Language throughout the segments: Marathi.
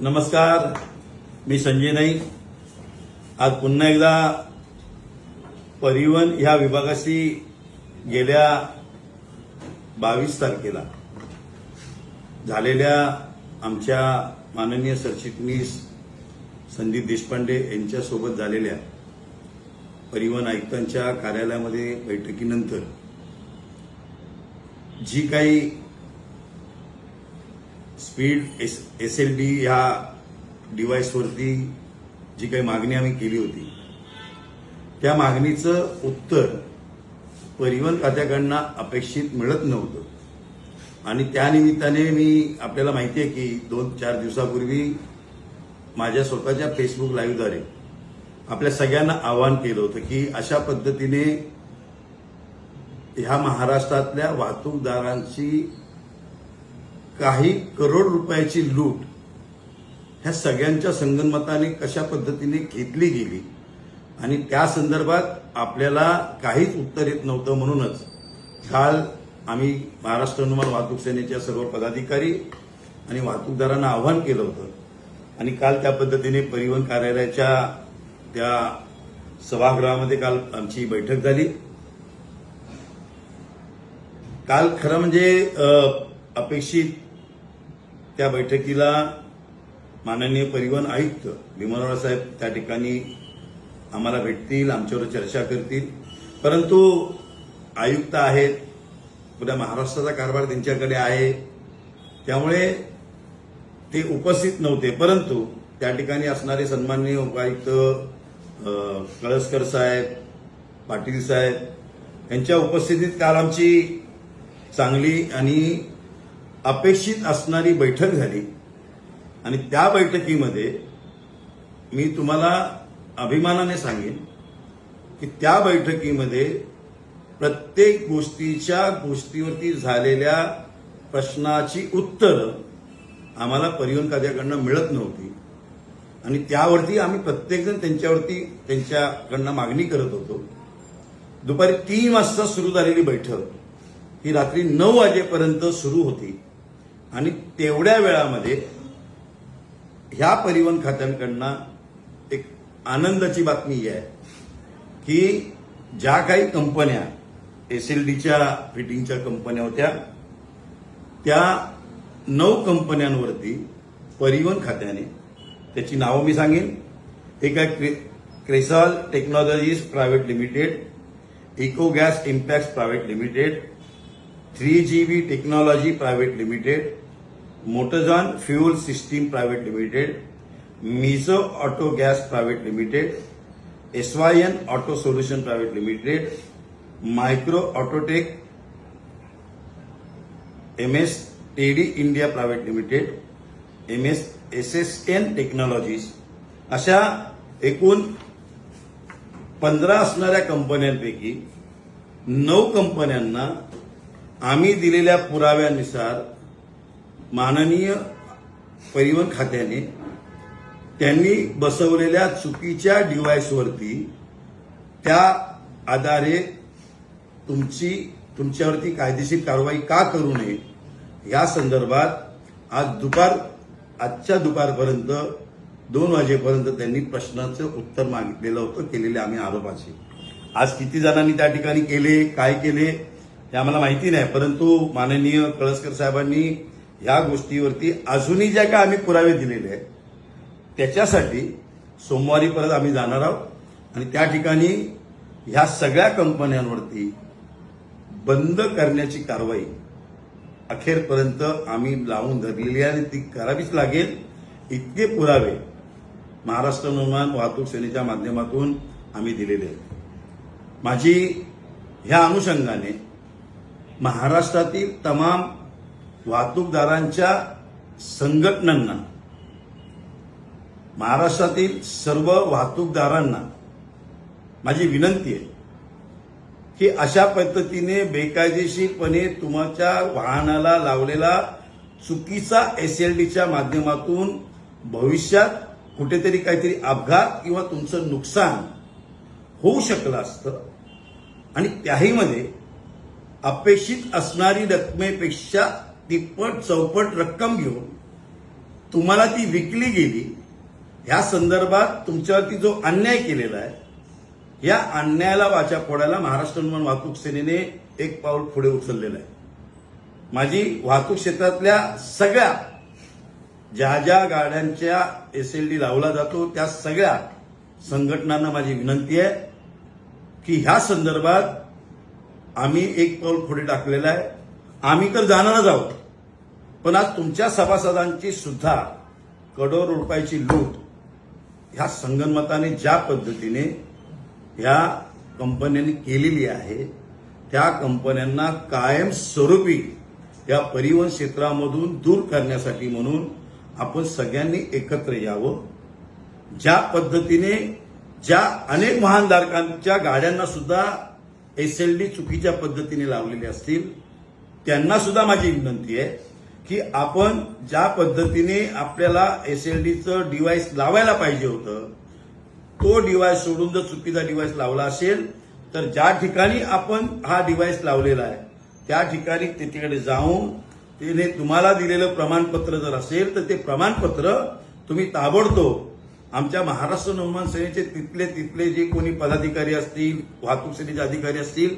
नमस्कार मी संजय नाईक. आज पुन्हा एकदा परिवहन ह्या विभागाशी गेल्या बावीस तारखेला झालेल्या आमच्या माननीय सरचिटणीस संदीप देशपांडे यांच्यासोबत झालेल्या परिवहन आयुक्तांच्या कार्यालयामध्ये बैठकीनंतर जी काही speed S S L D ह्या डिव्हाइसवरती जी काही मागणी आम्ही केली होती त्या मागणीचं उत्तर परिवहन खात्याकडनं अपेक्षित मिळत नव्हतं. आणि त्यानिमित्ताने मी आपल्याला माहिती आहे की दोन चार दिवसापूर्वी माझ्या स्वतःच्या फेसबुक लाईव्हद्वारे आपल्या सगळ्यांना आवाहन केलं होतं की अशा पद्धतीने ह्या महाराष्ट्रातल्या वाहतूकदारांची काही करोड रुपयाची लूट ह्या सगळ्यांच्या संगनमताने कशा पद्धतीने घेतली गेली? आणि त्या संदर्भात आपल्याला काहीच उत्तर येत नव्हतं म्हणूनच काल आम्ही महाराष्ट्र अनुमान वाहतूक सेनेच्या सर्व पदाधिकारी आणि वाहतूकदारांना आवाहन केलं होतं. आणि काल त्या पद्धतीने परिवहन कार्यालयाच्या त्या सभागृहामध्ये काल आमची बैठक झाली. काल खरं म्हणजे अपेक्षित त्या बैठकीला माननीय परिवहन आयुक्त भीमराव साहेब त्या ठिकाणी आम्हाला भेटतील आमच्यावर चर्चा करतील. परंतु आयुक्त आहेत पुन्हा महाराष्ट्राचा कारभार त्यांच्याकडे आहे. त्यामुळे ते उपस्थित नव्हते परंतु त्या ठिकाणी असणारे सन्माननीय उपायुक्त कळसकर साहेब पाटील साहेब यांच्या उपस्थितीत काल आमची चांगली आणि अपेक्षित असणारी बैठक झाली. आणि त्या बैठकीमध्ये मी तुम्हाला अभिमानाने सांगेन की त्या बैठकीमध्ये प्रत्येक गोष्टीच्या गोष्टीवरती झालेल्या प्रश्नाची उत्तरं आम्हाला परिवहन खात्याकडनं मिळत नव्हती. आणि त्यावरती आम्ही प्रत्येकजण त्यांच्यावरती त्यांच्याकडनं मागणी करत होतो. दुपारी तीन वाजता सुरू झालेली बैठक ही रात्री नऊ वाजेपर्यंत सुरू होती. आणि तेवढ्या वेळामध्ये ह्या परिवहन खात्यांकडनं एक आनंदाची बातमी ही आहे की ज्या काही कंपन्या एस एल डीच्या फिटिंगच्या कंपन्या होत्या त्या नऊ कंपन्यांवरती परिवहन खात्याने त्याची नावं मी सांगेन. एक आहे क्रे Cresol technologies private limited eco gas impact private limited three G B technology private limited Motozone fuel system private limited Mizo auto gas private limited S Y N auto solution private limited micro autotech M S Teddy India private limited M S S S N technologies. अशा एकूण पंधरा असणाऱ्या कंपन्यांपैकी नऊ कंपन्यांना आम्ही दिलेल्या पुराव्यानुसार माननीय परिवहन खात्याने त्यांनी बसवलेल्या चुकीच्या डिव्हाइसवरती त्या आधारे तुमची तुमच्यावरती कायदेशीर कारवाई का करू नये या संदर्भात आज दुपार आजच्या दुपारपर्यंत दोन वाजेपर्यंत त्यांनी प्रश्नाचं उत्तर मागितलेलं होतं केलेले आम्ही आरोपाचे. आज किती जणांनी त्या ठिकाणी केले काय केले हे आम्हाला माहिती नाही परंतु माननीय कळसकर साहेबांनी या गोष्टीवरती अजूनही ज्या काय आम्ही पुरावे दिलेले आहेत त्याच्यासाठी सोमवारी परत आम्ही जाणार आहोत. आणि त्या ठिकाणी ह्या सगळ्या कंपन्यांवरती बंद करण्याची कारवाई अखेरपर्यंत आम्ही लावून धरलेली आहे आणि ती करावीच लागेल. इतके पुरावे महाराष्ट्र निर्माण वाहतूक सेनेच्या माध्यमातून आम्ही दिलेले आहेत. माझी ह्या अनुषंगाने महाराष्ट्रातील तमाम वाहतूकदारांच्या संघटनांना महाराष्ट्रातील सर्व वाहतूकदारांना माझी विनंती आहे की अशा पद्धतीने बेकायदेशीरपणे तुमच्या वाहनाला लावलेला चुकीचा एस एल डीच्या माध्यमातून भविष्यात कुठेतरी काहीतरी अपघात किंवा तुमचं नुकसान होऊ शकलं असतं आणि त्याहीमध्ये अपेक्षित असणारी रकमेपेक्षा तिप्पट चौपट रक्कम घेऊन तुम्हाला ती विकली गेली ह्या संदर्भात तुमच्यावरती जो अन्याय केलेला आहे या अन्यायाला वाचा फोडायला महाराष्ट्र निर्माण वाहतूक सेनेने एक पाऊल पुढे उचललेलं आहे. माझी वाहतूक क्षेत्रातल्या सगळ्या ज्या ज्या गाड्यांच्या एस एल डी लावला जातो त्या सगळ्या संघटनांना माझी विनंती आहे की ह्या संदर्भात आम्ही एक पाऊल पुढे टाकलेलं आहे. आम्ही तर जाणारच आहोत. पण आज तुमच्या सभासदांची सुद्धा करोड रुपयाची लूट ह्या संगनमताने ज्या पद्धतीने ह्या कंपन्यांनी केलेली आहे त्या कंपन्यांना कायमस्वरूपी या परिवहन क्षेत्रामधून दूर करण्यासाठी म्हणून आपण सगळ्यांनी एकत्र यावं. ज्या पद्धतीने ज्या अनेक वाहनधारकांच्या गाड्यांना सुद्धा एस एल डी चुकीच्या पद्धतीने लावलेले असतील त्यांना सुद्धा माझी विनंती आहे. की आपण ज्या पद्धतीने आपल्याला एस एल डीचं डिव्हाइस लावायला पाहिजे होतं तो डिव्हाइस सोडून जर चुकीचा डिव्हाइस लावला असेल तर ज्या ठिकाणी आपण हा डिव्हाइस लावलेला आहे त्या ठिकाणी ते तिकडे जाऊन तिने तुम्हाला दिलेलं प्रमाणपत्र जर असेल तर ते प्रमाणपत्र तुम्ही ताबडतोब आमच्या महाराष्ट्र नवमान सेनेचे तिथले तिथले जे कोणी पदाधिकारी असतील वाहतूक सेनेचे अधिकारी असतील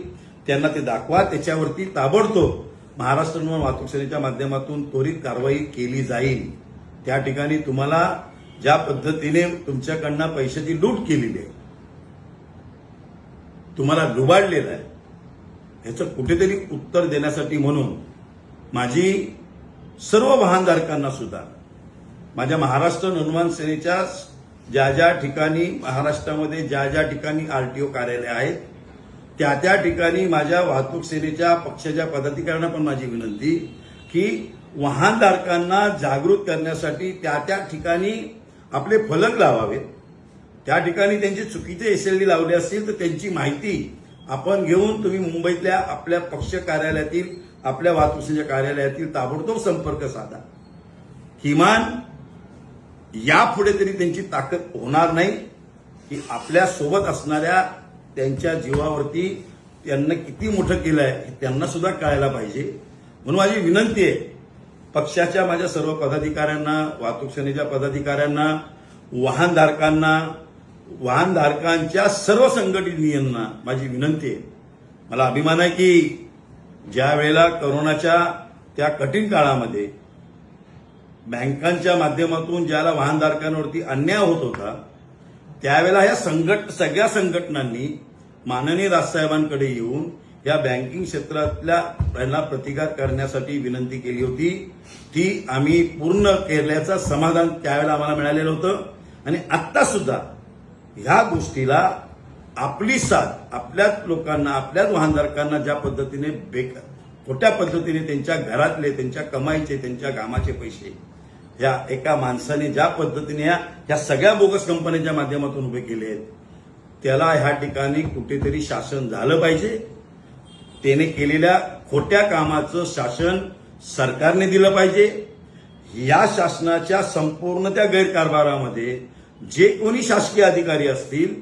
त्यांना ते दाखवा त्याच्यावरती ताबडतोब महाराष्ट्र निर्माण वाहतूक सेनेच्या माध्यमातून त्वरित कारवाई केली जाईल. त्या ठिकाणी तुम्हाला ज्या पद्धतीने तुमच्याकडनं पैशाची लूट केलेली आहे तुम्हाला लुबाडलेलं आहे ह्याचं कुठेतरी उत्तर देण्यासाठी म्हणून माझी सर्व वाहनधारकांना सुद्धा माझ्या महाराष्ट्र निर्माण सेनेच्या ज्या ज्या ठिकाणी महाराष्ट्रामध्ये ज्या ज्या ठिकाणी आरटीओ कार्यालय आहेत त्या त्या ठिकाणी माझ्या वाहतूक सेनेच्या पक्षाच्या पदाधिकाऱ्यांना पण माझी विनंती की वाहनधारकांना जागृत करण्यासाठी त्या त्या ठिकाणी आपले फलक लावावेत. त्या ठिकाणी त्यांचे चुकीचे एसएलडी लावले असतील तर त्यांची माहिती आपण घेऊन तुम्ही मुंबईतल्या आपल्या पक्ष कार्यालयातील आपल्या वाहतूक सेनेच्या कार्यालयातील ताबडतोब संपर्क साधा. किमान यापुढे तरी त्यांची ताकद होणार नाही की आपल्यासोबत असणाऱ्या त्यांच्या जीवावरती त्यांना किती मोठं केलं आहे हे त्यांना सुद्धा कळायला पाहिजे. म्हणून माझी विनंती आहे पक्षाच्या माझ्या सर्व पदाधिकाऱ्यांना वाहतूक सेनेच्या पदाधिकाऱ्यांना वाहनधारकांना वाहनधारकांच्या सर्व संघटनीयांना माझी विनंती आहे. मला अभिमान आहे की ज्या वेळेला करोनाच्या त्या कठीण काळामध्ये बँकांच्या माध्यमातून ज्याला वाहनधारकांवरती अन्याय होत होता त्यावेळेला या संघट सगळ्या संघटनांनी माननीय राजसाहेबांकडे येऊन या बँकिंग क्षेत्रातल्या त्यांना प्रतिकार करण्यासाठी विनंती केली होती. ती आम्ही पूर्ण केल्याचं समाधान त्यावेळेला आम्हाला मिळालेलं होतं. आणि आत्ता सुद्धा ह्या गोष्टीला आपली साथ आपल्याच लोकांना आपल्याच वाहनधारकांना ज्या पद्धतीने बेकार खोट्या पद्धतीने त्यांच्या घरातले त्यांच्या कमाईचे त्यांच्या कामाचे पैसे या एका माणसाने ज्या पद्धतीने या सगळ्या बोगस कंपन्यांच्या माध्यमातून उभे केले आहेत त्याला ह्या ठिकाणी कुठेतरी शासन झालं पाहिजे. त्याने केलेल्या खोट्या कामाचं शासन सरकारने दिलं पाहिजे. या शासनाच्या संपूर्ण त्या गैरकारभारामध्ये जे कोणी शासकीय अधिकारी असतील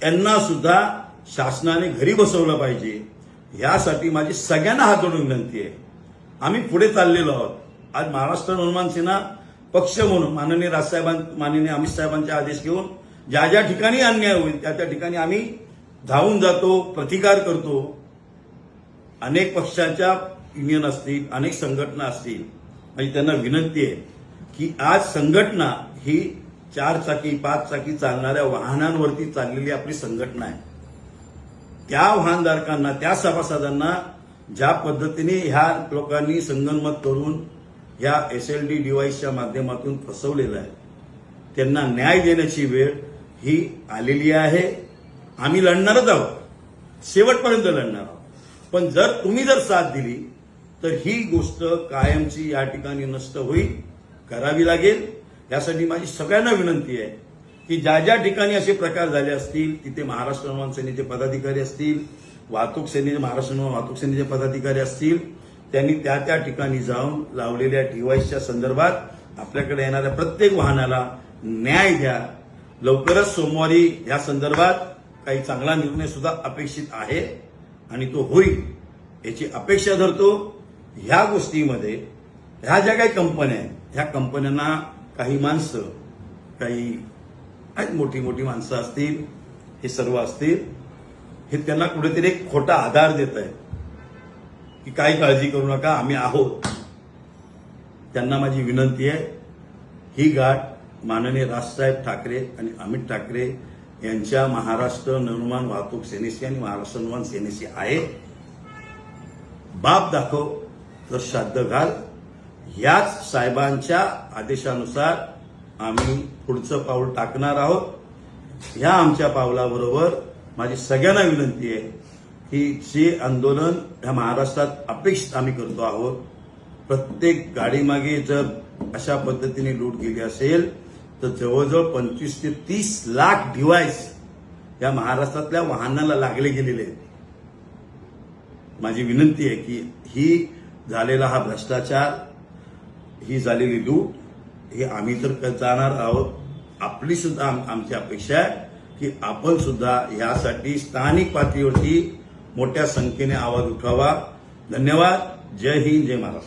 त्यांना सुद्धा शासनाने घरी बसवलं पाहिजे. यासाठी माझी सगळ्यांना हात जोडून विनंती आहे. आम्ही पुढे चाललेलो आहोत. आज महाराष्ट्र निर्माण सेना पक्ष म्हणून माननीय राजसाहेबां माननीय अमित साहेबांचे आदेश घेऊन ज्या ज्या ठिकाणी अन्याय होईल त्या त्या ठिकाणी आम्ही धावून जातो प्रतिकार करतो. अनेक पक्षाच्या युनियन असतील अनेक संघटना असतील. म्हणजे त्यांना विनंती आहे की आज संघटना ही चार चाकी पाच चाकी चालणाऱ्या वाहनांवरती चाललेली आपली संघटना आहे. त्या वाहनधारकांना त्या सभासदांना ज्या पद्धतीने ह्या लोकांनी संगनमत करून या एस एल डी डिव्हाइसच्या माध्यमातून फसवलेलं आहे त्यांना न्याय देण्याची वेळ ही आलेली आहे. आम्ही लढणारच आहोत. शेवटपर्यंत लढणार आहोत. पण जर तुम्ही जर साथ दिली तर ही गोष्ट कायमची या ठिकाणी नष्ट होईल करावी लागेल. यासाठी माझी सगळ्यांना विनंती आहे की ज्या ज्या ठिकाणी असे प्रकार झाले असतील तिथे महाराष्ट्र निर्माण सेनेचे पदाधिकारी असतील वाहतूक सेनेचे महाराष्ट्र निर्माण वाहतूक सेनेचे पदाधिकारी असतील त्यांनी त्या त्या ठिकाणी जाऊन लावलेल्या डिव्हाइसच्या संदर्भात आपल्याकडे येणाऱ्या प्रत्येक वाहनाला न्याय द्या. लवकरच सोमवारी या संदर्भात काही चांगला निर्णय सुद्धा अपेक्षित आहे आणि तो होईल याची अपेक्षा धरतो. ह्या गोष्टीमध्ये ह्या ज्या काही कंपन्या आहेत ह्या कंपन्यांना काही माणसं काही मोठी मोठी माणसं असतील हे सर्व असतील हे त्यांना कुठेतरी एक खोटा आधार देत आहे की काही काळजी करू नका आम्ही आहोत. त्यांना माझी विनंती आहे ही गाठ माननीय राजसाहेब ठाकरे आणि अमित ठाकरे यांच्या महाराष्ट्र निर्माण वाहतूक सेनेशी आणि महाराष्ट्र निर्माण सेनेशी आहे. बाप दाखव तर श्राद्ध घाल. याच साहेबांच्या आदेशानुसार आम्ही पुढचं पाऊल टाकणार आहोत. ह्या आमच्या पावलाबरोबर माझी सगळ्यांना विनंती आहे की जे आंदोलन ह्या महाराष्ट्रात अपेक्षित आम्ही करतो आहोत प्रत्येक गाडीमागे जर अशा पद्धतीने लूट गेली असेल तर जवळजवळ पंचवीस ते तीस लाख डिव्हाइस या महाराष्ट्रातल्या वाहनाला लागले गेलेले आहेत. माझी विनंती आहे की ही झालेला हा भ्रष्टाचार ही झालेली लूट हे आम्ही तर जाणार आहोत. आपली सुद्धा आमची अपेक्षा आहे की आपण सुद्धा यासाठी स्थानिक पातळीवरती मोठ्या संख्येने आवाज उठावा धन्यवाद. जय हिंद जय महाराष्ट्र.